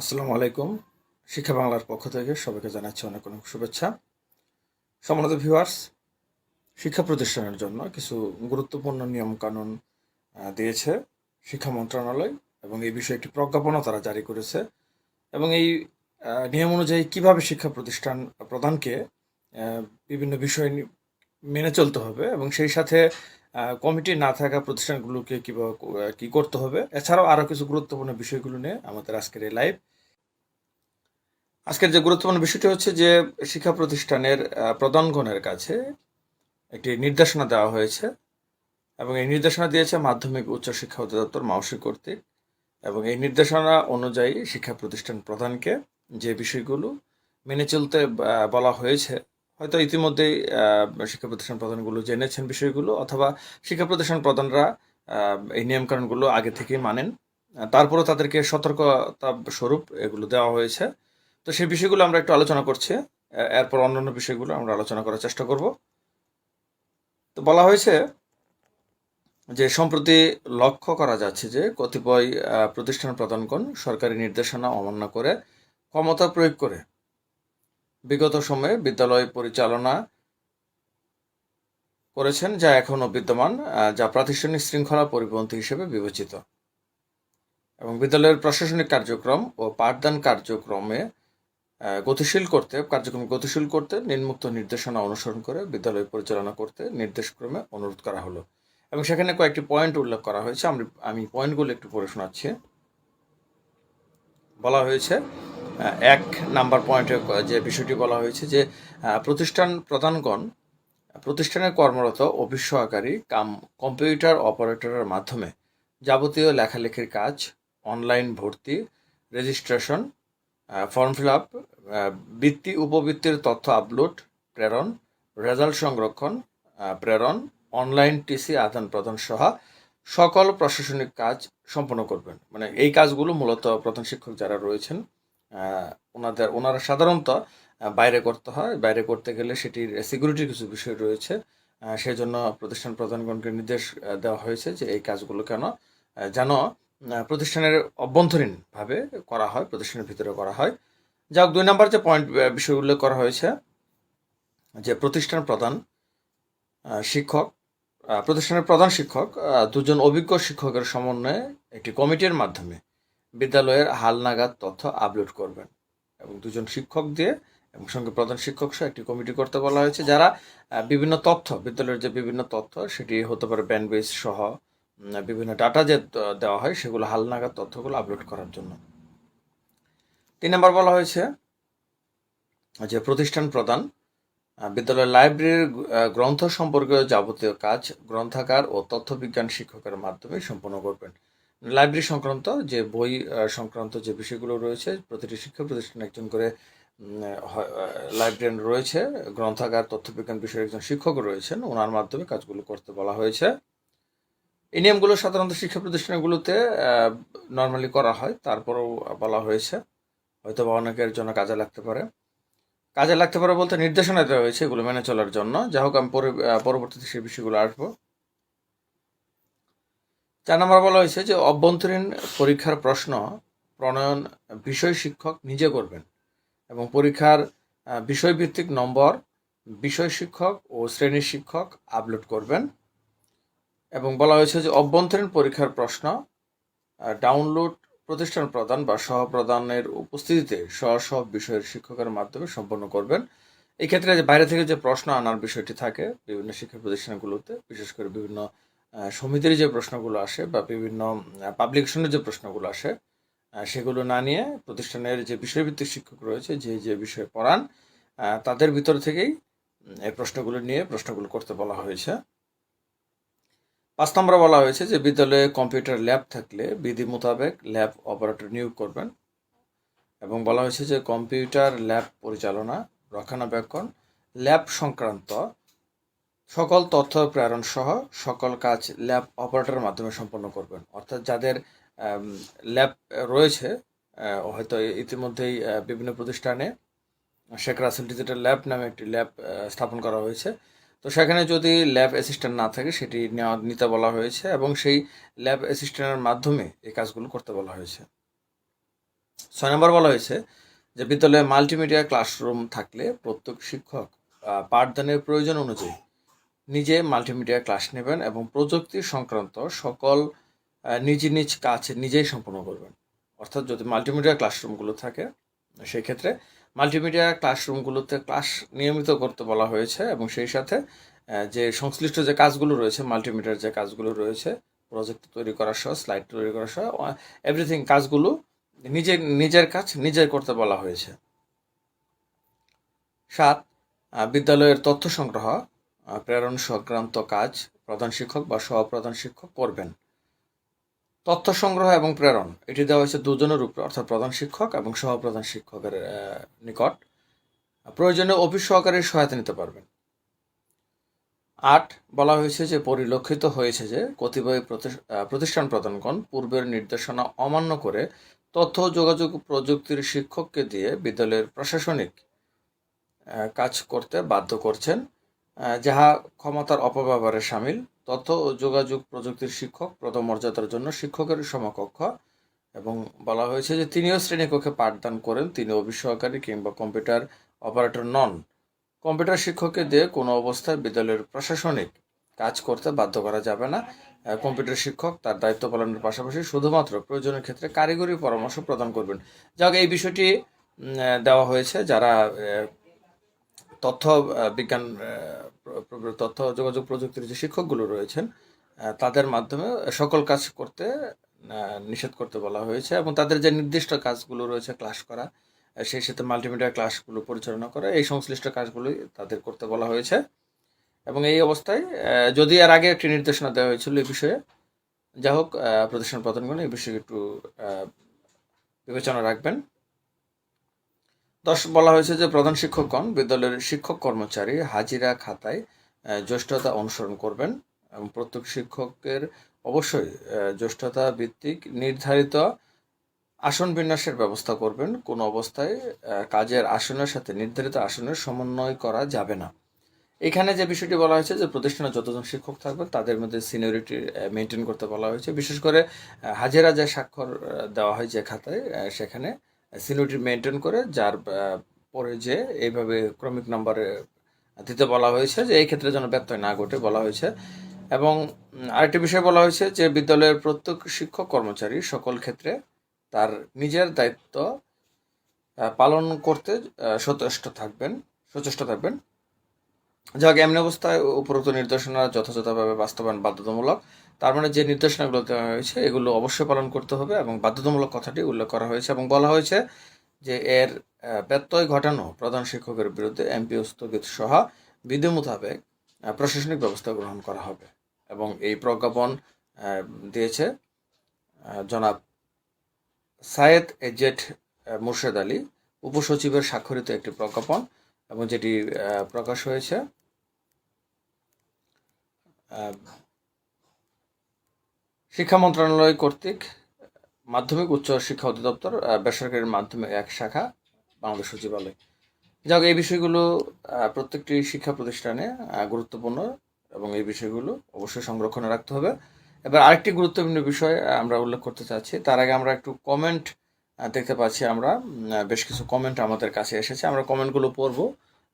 আসসালামু আলাইকুম। শিক্ষা বাংলার পক্ষ থেকে সবাইকে জানাচ্ছি অনেক অনেক শুভেচ্ছা। সম্মানিত ভিউয়ার্স শিক্ষা প্রতিষ্ঠানের জন্য কিছু গুরুত্বপূর্ণ নিয়মকানুন দিয়েছে শিক্ষা মন্ত্রণালয় এবং এই বিষয়ে একটি প্রজ্ঞাপনও তারা জারি করেছে এবং এই নিয়ম অনুযায়ী কীভাবে শিক্ষা প্রতিষ্ঠান প্রধানকে বিভিন্ন বিষয় মেনে চলতে হবে এবং সেই সাথে কমিটি না থাকা প্রতিষ্ঠানগুলোকে কীভাবে কি করতে হবে? এছাড়াও আরও কিছু গুরুত্বপূর্ণ বিষয়গুলো নিয়ে আমাদের আজকের এই লাইভ আজকের যে গুরুত্বপূর্ণ বিষয়টি হচ্ছে যে, শিক্ষা প্রতিষ্ঠানের প্রধানগণের কাছে একটি নির্দেশনা দেওয়া হয়েছে এবং এই নির্দেশনা দিয়েছে মাধ্যমিক উচ্চ শিক্ষা অধিদপ্তর মাউসি কর্তৃক এবং এই নির্দেশনা অনুযায়ী শিক্ষা প্রতিষ্ঠান প্রধানকে যে বিষয়গুলো মেনে চলতে বলা হয়েছে হয়তো ইতিমধ্যেই শিক্ষা প্রতিষ্ঠান প্রধানগুলো জেনেছেন বিষয়গুলো, অথবা শিক্ষা প্রতিষ্ঠান প্রধানরা এই নিয়মকানুনগুলো আগে থেকেই মানেন। তারপরেও তাদেরকে সতর্কতা স্বরূপ এগুলো দেওয়া হয়েছে। তো সেই বিষয়গুলো আমরা একটু আলোচনা করছি। এরপর অন্যান্য বিষয়গুলো আমরা আলোচনা করার চেষ্টা করব। তো বলা হয়েছে যে, সম্প্রতি লক্ষ্য করা যাচ্ছে যে, কতিপয় প্রতিষ্ঠান প্রধানগণ সরকারি নির্দেশনা অমান্য করে ক্ষমতা প্রয়োগ করে বিগত সময়ে বিদ্যালয় পরিচালনা করেছেন, যা এখনও বিদ্যমান যা প্রাতিষ্ঠানিক শৃঙ্খলা পরিপন্থী হিসেবে বিবেচিত। এবং বিদ্যালয়ের প্রশাসনিক কার্যক্রম ও পাঠদান কার্যক্রমে গতিশীল করতে, কার্যক্রম গতিশীল করতে নিম্মুক্ত নির্দেশনা অনুসরণ করে বিদ্যালয় পরিচালনা করতে নির্দেশক্রমে অনুরোধ করা হলো। এবং সেখানে কয়েকটি পয়েন্ট উল্লেখ করা হয়েছে। আমি আমি পয়েন্টগুলো একটু পড়ে শোনাচ্ছি। বলা হয়েছে এক নাম্বার পয়েন্টে যে বিষয়টি বলা হয়েছে যে প্রতিষ্ঠান প্রধানগণ প্রতিষ্ঠানে কর্মরত অফিস কাম, কম্পিউটার অপারেটরের মাধ্যমে যাবতীয় লেখালেখির কাজ, অনলাইন ভর্তি, রেজিস্ট্রেশন ফর্ম ফিল আপ বৃত্তি উপবৃত্তির তথ্য আপলোড, প্রেরণ, রেজাল্ট সংরক্ষণ প্রেরণ, অনলাইন টিসি আদান প্রদান সহ সকল প্রশাসনিক কাজ সম্পন্ন করবেন। মানে এই কাজগুলো মূলত প্রধান শিক্ষক যারা রয়েছেন ওনাদের, ওনারা সাধারণত বাইরে করতে হয়। বাইরে করতে গেলে সেটির সিকিউরিটির কিছু বিষয় রয়েছে। সেই জন্য প্রতিষ্ঠান প্রধানগণকে নির্দেশ দেওয়া হয়েছে যে এই কাজগুলো কেন যেন প্রতিষ্ঠানের অভ্যন্তরীণভাবে করা হয়, প্রতিষ্ঠানের ভিতরে করা হয়। যাক, দুই নম্বর যে পয়েন্ট বিষয় উল্লেখ করা হয়েছে, যে প্রতিষ্ঠান প্রধান শিক্ষক প্রতিষ্ঠানের প্রধান শিক্ষক দুজন অভিজ্ঞ শিক্ষকের সমন্বয়ে একটি কমিটির মাধ্যমে বিদ্যালয়ের হালনাগাদ তথ্য আপলোড করবেন। এবং দুজন শিক্ষক দিয়ে এবং সঙ্গে প্রধান শিক্ষক সহ একটি কমিটি করতে বলা হয়েছে, যারা বিভিন্ন তথ্য, বিদ্যালয়ের যে বিভিন্ন তথ্য, সেটি হতে পারে ব্যান্ডবেস সহ বিভিন্ন ডাটা যে দেওয়া হয়, সেগুলো হালনাগাদ তথ্যগুলো আপলোড করার জন্য। তিন নম্বর বলা হয়েছে যে প্রতিষ্ঠান প্রদান বিদ্যালয়ের লাইব্রেরির গ্রন্থ সম্পর্কে যাবতীয় কাজ, গ্রন্থাগার ও তথ্য বিজ্ঞান শিক্ষকের মাধ্যমে সম্পন্ন করবেন। লাইব্রেরি সংক্রান্ত যে বই সংক্রান্ত যে বিষয়গুলো রয়েছে, প্রতিটি শিক্ষা প্রতিষ্ঠানে একজন করে লাইব্রেরিয়ান রয়েছে, গ্রন্থাগার, তথ্যবিজ্ঞান বিষয়ের একজন শিক্ষক রয়েছেন, ওনার মাধ্যমে কাজগুলো করতে বলা হয়েছে। এই নিয়মগুলো সাধারণত শিক্ষা প্রতিষ্ঠানগুলোতে নর্মালি করা হয়, তারপরেও বলা হয়েছে। হয়তো বা অনেকের জন্য কাজে লাগতে পারে। কাজে লাগতে পারে বলতে নির্দেশনা দেওয়া হয়েছে এগুলো মেনে চলার জন্য। যা হোক, আমি পরে পরবর্তীতে সেই বিষয়গুলো আসব। চার নম্বর বলা হয়েছে যে অভ্যন্তরীণ পরীক্ষার প্রশ্ন প্রণয়ন বিষয় শিক্ষক নিজে করবেন এবং পরীক্ষার বিষয়ভিত্তিক নম্বর বিষয় শিক্ষক ও শ্রেণি শিক্ষক আপলোড করবেন এবং বলা হয়েছে যে অভ্যন্তরীণ পরীক্ষার প্রশ্ন ডাউনলোড প্রতিষ্ঠান প্রদান বা সহপ্রদানের উপস্থিতিতে স্ব সব বিষয়ের শিক্ষকের মাধ্যমে সম্পন্ন করবেন। এই ক্ষেত্রে যে বাইরে থেকে যে প্রশ্ন আনার বিষয়টি থাকে বিভিন্ন শিক্ষা প্রতিষ্ঠানগুলোতে, বিশেষ করে বিভিন্ন সমিতির যে প্রশ্নগুলো আসে বা বিভিন্ন পাবলিকেশনের যে প্রশ্নগুলো আসে সেগুলো না নিয়ে প্রতিষ্ঠানের যে বিষয়ভিত্তিক শিক্ষক রয়েছে, যে যে বিষয়ে পড়ান তাদের ভিতর থেকেই এই প্রশ্নগুলো নিয়ে প্রশ্নগুলো করতে বলা হয়েছে। পাঁচ নম্বরে বলা হয়েছে যে বিদ্যালয়ে কম্পিউটার ল্যাব থাকলে বিধি মোতাবেক ল্যাব অপারেটর নিয়োগ করবেন এবং বলা হয়েছে যে কম্পিউটার ল্যাব পরিচালনা, রক্ষণাবেক্ষণ, ল্যাব সংক্রান্ত সকল তথ্য প্রেরণ সহ সকল কাজ ল্যাব অপারেটরের মাধ্যমে সম্পন্ন করবেন। অর্থাৎ যাদের ল্যাব রয়েছে হয়তো ইতিমধ্যেই বিভিন্ন প্রতিষ্ঠানে শেখ রাসেল ডিজিটাল ল্যাব নামে একটি ল্যাব স্থাপন করা হয়েছে। তো সেখানে যদি ল্যাব অ্যাসিস্ট্যান্ট না থাকে, সেটি নেওয়া, নিতে বলা হয়েছে এবং সেই ল্যাব অ্যাসিস্ট্যান্টের মাধ্যমে এই কাজগুলো করতে বলা হয়েছে। ছয় নম্বর বলা হয়েছে যে বিদ্যালয়ে মাল্টিমিডিয়া ক্লাসরুম থাকলে প্রত্যেক শিক্ষক পাঠদানের প্রয়োজন অনুযায়ী নিজে মাল্টিমিডিয়া ক্লাস নেবেন এবং প্রযুক্তি সংক্রান্ত সকল নিজ নিজ কাজ নিজেই সম্পন্ন করবেন। অর্থাৎ যদি মাল্টিমিডিয়া ক্লাসরুমগুলো থাকে সেই ক্ষেত্রে মাল্টিমিডিয়া ক্লাসরুমগুলোতে ক্লাস নিয়মিত করতে বলা হয়েছে এবং সেই সাথে যে সংশ্লিষ্ট যে কাজগুলো রয়েছে মাল্টিমিডিয়ার যে কাজগুলো রয়েছে প্রজেক্ট তৈরি করা সহ স্লাইড তৈরি করা সহ এভরিথিং কাজগুলো নিজের নিজের কাজ নিজের করতে বলা হয়েছে। সাত বিদ্যালয়ের তথ্য সংগ্রহ। প্রেরণ সংক্রান্ত কাজ প্রধান শিক্ষক বা সহপ্রধান শিক্ষক করবেন। তথ্য সংগ্রহ এবং প্রেরণ, এটি দেওয়া হয়েছে দুজনের উপরে, অর্থাৎ প্রধান শিক্ষক এবং সহপ্রধান শিক্ষকের নিকট। প্রয়োজনে অফিস সহকারীর সহায়তা নিতে পারবেন। আট, বলা হয়েছে যে, পরিলক্ষিত হয়েছে যে, কতিপয় প্রতিষ্ঠান প্রধানগণ পূর্বের নির্দেশনা অমান্য করে তথ্য যোগাযোগ প্রযুক্তির শিক্ষককে দিয়ে বিদ্যালয়ের প্রশাসনিক কাজ করতে বাধ্য করছেন। যাহা ক্ষমতার অপব্যবহারে সামিল, তথ্য ও যোগাযোগ প্রযুক্তির শিক্ষক, প্রথম মর্যাদার জন্য শিক্ষকের সমকক্ষ। এবং বলা হয়েছে যে তিনিও শ্রেণীকক্ষে পাঠদান করেন, তিনি অভিসহকারী কিংবা কম্পিউটার অপারেটর নন। কম্পিউটার শিক্ষককে দিয়ে কোনো অবস্থায় বিদ্যালয়ের প্রশাসনিক কাজ করতে বাধ্য করা যাবে না। কম্পিউটার শিক্ষক তার দায়িত্ব পালনের পাশাপাশি শুধুমাত্র প্রয়োজনের ক্ষেত্রে কারিগরি পরামর্শ প্রদান করবেন। যাক, এই বিষয়টি দেওয়া হয়েছে যারা তথ্য বিজ্ঞান তথ্য, যোগাযোগ প্রযুক্তির যে শিক্ষকগুলো রয়েছেন তাদের মাধ্যমে সকল কাজ করতে নিষেধ করতে বলা হয়েছে এবং তাদের যে নির্দিষ্ট কাজগুলো রয়েছে ক্লাস করা সেই সাথে মাল্টিমিডিয়া ক্লাসগুলো পরিচালনা করা, এই সংশ্লিষ্ট কাজগুলোই তাদের করতে বলা হয়েছে। এবং এই অবস্থায় যদি এর আগে একটি নির্দেশনা দেওয়া হয়েছিল এই বিষয়ে যা হোক প্রতিষ্ঠান প্রধানগণ এই বিষয়ে একটু বিবেচনা রাখবেন। দশ বলা হয়েছে যে প্রধান শিক্ষকগণ, বিদ্যালয়ের শিক্ষক কর্মচারী হাজিরা খাতায় জ্যেষ্ঠতা অনুসরণ করবেন এবং প্রত্যেক শিক্ষকের অবশ্যই জ্যেষ্ঠতা ভিত্তিক নির্ধারিত আসন বিন্যাসের ব্যবস্থা করবেন। কোনো অবস্থায় কাজের আসনের সাথে নির্ধারিত আসনের সমন্বয় করা যাবে না। এখানে যে বিষয়টি বলা হয়েছে যে প্রতিষ্ঠানে যতজন শিক্ষক থাকবেন, তাদের মধ্যে সিনিয়রিটি মেনটেন করতে বলা হয়েছে। বিশেষ করে হাজিরা যে স্বাক্ষর দেওয়া হয় যে খাতায় সেখানে সিনিয়রিটি মেনটেন করে, যার পরে যে এইভাবে ক্রমিক নম্বরে দিতে বলা হয়েছে যে এই ক্ষেত্রে যেন ব্যত্যয় না ঘটে বলা হয়েছে। এবং আরেকটি বিষয় বলা হয়েছে যে বিদ্যালয়ের প্রত্যেক শিক্ষক কর্মচারী সকল ক্ষেত্রে তার নিজের দায়িত্ব পালন করতে সচেষ্ট থাকবেন সচেষ্ট থাকবেন। যাক এমনি অবস্থায় উপরোক্ত নির্দেশনা যথাযথভাবে বাস্তবায়ন বাধ্যতামূলক। তার মানে যে নির্দেশনাগুলো দেওয়া হয়েছে, এগুলো অবশ্যই পালন করতে হবে এবং বাধ্যতামূলক কথাটি উল্লেখ করা হয়েছে এবং বলা হয়েছে যে এর ব্যত্যয় ঘটানো প্রধান শিক্ষকের বিরুদ্ধে এমপিও স্থগিত সহ বিধি মোতাবেক প্রশাসনিক ব্যবস্থা গ্রহণ করা হবে এবং এই প্রজ্ঞাপন দিয়েছে জনাব সায়েদ এজেট মুর্শেদ আলী, উপসচিবের স্বাক্ষরিত একটি প্রজ্ঞাপন এবং যেটি প্রকাশ হয়েছে শিক্ষা মন্ত্রণালয় কর্তৃক মাধ্যমিক উচ্চ শিক্ষা অধিদপ্তর বেসরকারি মাধ্যমিক এক শাখা, বাংলাদেশ সচিবালয়। যাক, এই বিষয়গুলো প্রত্যেকটি শিক্ষা প্রতিষ্ঠানে গুরুত্বপূর্ণ এবং এই বিষয়গুলো অবশ্যই সংরক্ষণে রাখতে হবে। এবার আরেকটি গুরুত্বপূর্ণ বিষয় আমরা উল্লেখ করতে চাচ্ছি। তার আগে আমরা একটু কমেন্ট দেখতে পাচ্ছি আমরা বেশ কিছু কমেন্ট আমাদের কাছে এসেছে। আমরা কমেন্টগুলো পড়ব।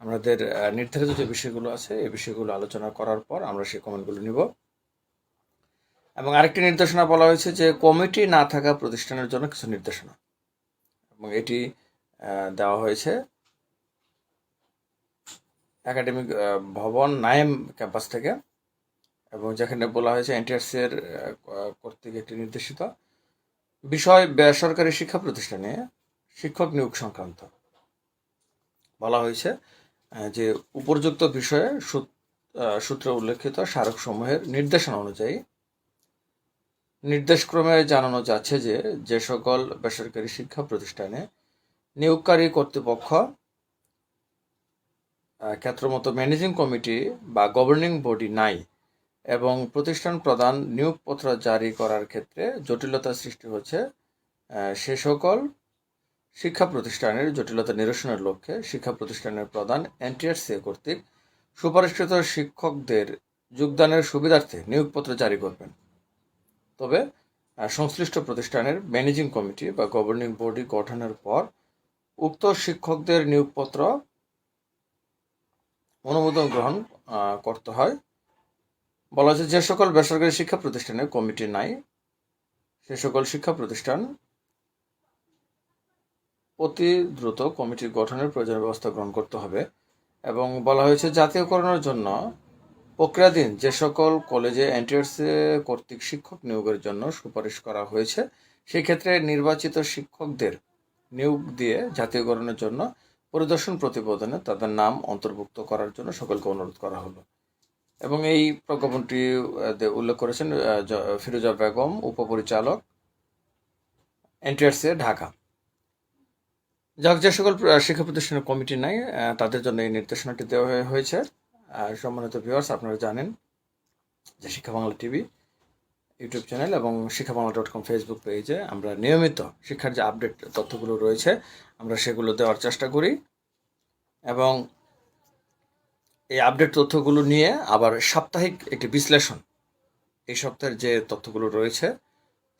আমাদের নির্ধারিত যে বিষয়গুলো আছে, এই বিষয়গুলো আলোচনা করার পর আমরা সেই কমেন্টগুলো নিব। এবং আরেকটি নির্দেশনা বলা হয়েছে যে কমিটি না থাকা প্রতিষ্ঠানের জন্য কিছু নির্দেশনা। এবং এটি দেওয়া হয়েছে একাডেমিক ভবন নাইম ক্যাম্পাস থেকে। এবং যেখানে বলা হয়েছে এনটিআরসি এর কর্তৃক একটি নির্দেশিত বিষয় বেসরকারি শিক্ষা প্রতিষ্ঠানে শিক্ষক নিয়োগ সংক্রান্ত। বলা হয়েছে যে উপর্যুক্ত বিষয়ে সূত্রে উল্লেখিত স্মারকসমূহের নির্দেশনা অনুযায়ী নির্দেশক্রমে জানানো যাচ্ছে যে যে সকল বেসরকারি শিক্ষা প্রতিষ্ঠানে নিয়োগকারী কর্তৃপক্ষ ক্ষেত্রমতো ম্যানেজিং কমিটি বা গভর্নিং বডি নাই এবং প্রতিষ্ঠান প্রদান নিয়োগপত্র জারি করার ক্ষেত্রে জটিলতা সৃষ্টি হচ্ছে সে সকল শিক্ষা প্রতিষ্ঠানের জটিলতা নিরসনের লক্ষ্যে শিক্ষা প্রতিষ্ঠানের প্রধান এনটিআরসি কর্তৃক সুপারিশকৃত শিক্ষকদের যোগদানের সুবিধার্থে নিয়োগপত্র জারি করবেন। তবে সংশ্লিষ্ট প্রতিষ্ঠানের ম্যানেজিং কমিটি বা গভর্নিং বডি গঠনের পর উক্ত শিক্ষকদের নিয়োগপত্র অনুমোদন গ্রহণ করতে হয়। বলা হয়েছে যে সকল বেসরকারি শিক্ষা প্রতিষ্ঠানে কমিটি নাই, সে সকল শিক্ষা প্রতিষ্ঠান অতি দ্রুত কমিটি গঠনের প্রয়োজনীয় ব্যবস্থা গ্রহণ করতে হবে। এবং বলা হয়েছে, জাতীয়করণের জন্য প্রক্রিয়াধীন যে সকল কলেজে এনটিআরসি কর্তৃক শিক্ষক নিয়োগের জন্য সুপারিশ করা হয়েছে, সেক্ষেত্রে নির্বাচিত শিক্ষকদের নিয়োগ দিয়ে জাতীয়করণের জন্য পরিদর্শন প্রতিবেদনে তাদের নাম অন্তর্ভুক্ত করার জন্য সকলকে অনুরোধ করা হলো। এবং এই প্রজ্ঞাপনটি উল্লেখ করেছেন ফিরোজা বেগম, উপপরিচালক এনটিআরসি ঢাকা। যাক, যে সকল শিক্ষা প্রতিষ্ঠানের কমিটি নাই তাদের জন্য এই নির্দেশনাটি দেওয়া হয়েছে। আর সম্মানিত ভিউয়ার্স আপনারা জানেন যে শিক্ষা বাংলা টিভি ইউটিউব চ্যানেল এবং শিক্ষা বাংলা ডট কম ফেসবুক পেজে আমরা নিয়মিত শিক্ষার যে আপডেট তথ্যগুলো রয়েছে, আমরা সেগুলো দেওয়ার চেষ্টা করি এবং এই আপডেট তথ্যগুলো নিয়ে আবার সাপ্তাহিক একটি বিশ্লেষণ এই সপ্তাহের যে তথ্যগুলো রয়েছে,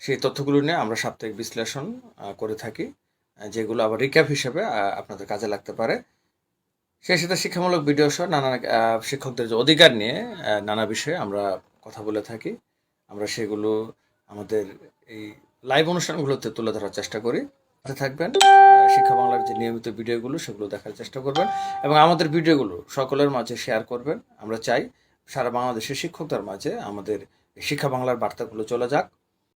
সেই তথ্যগুলো নিয়ে আমরা সাপ্তাহিক বিশ্লেষণ করে থাকি, যেগুলো আবার রিক্যাপ হিসেবে আপনাদের কাজে লাগতে পারে। সেই সাথে শিক্ষামূলক ভিডিও সহ নানা শিক্ষকদের যে অধিকার নিয়ে নানা বিষয়ে আমরা কথা বলে থাকি। আমরা সেগুলো আমাদের এই লাইভ অনুষ্ঠানগুলোতে তুলে ধরার চেষ্টা করি। থাকবেন শিক্ষা বাংলার যে নিয়মিত ভিডিওগুলো, সেগুলো দেখার চেষ্টা করবেন এবং আমাদের ভিডিওগুলো সকলের মাঝে শেয়ার করবেন। আমরা চাই সারা বাংলাদেশের শিক্ষকদের মাঝে আমাদের শিক্ষা বাংলার বার্তাগুলো চলে যাক।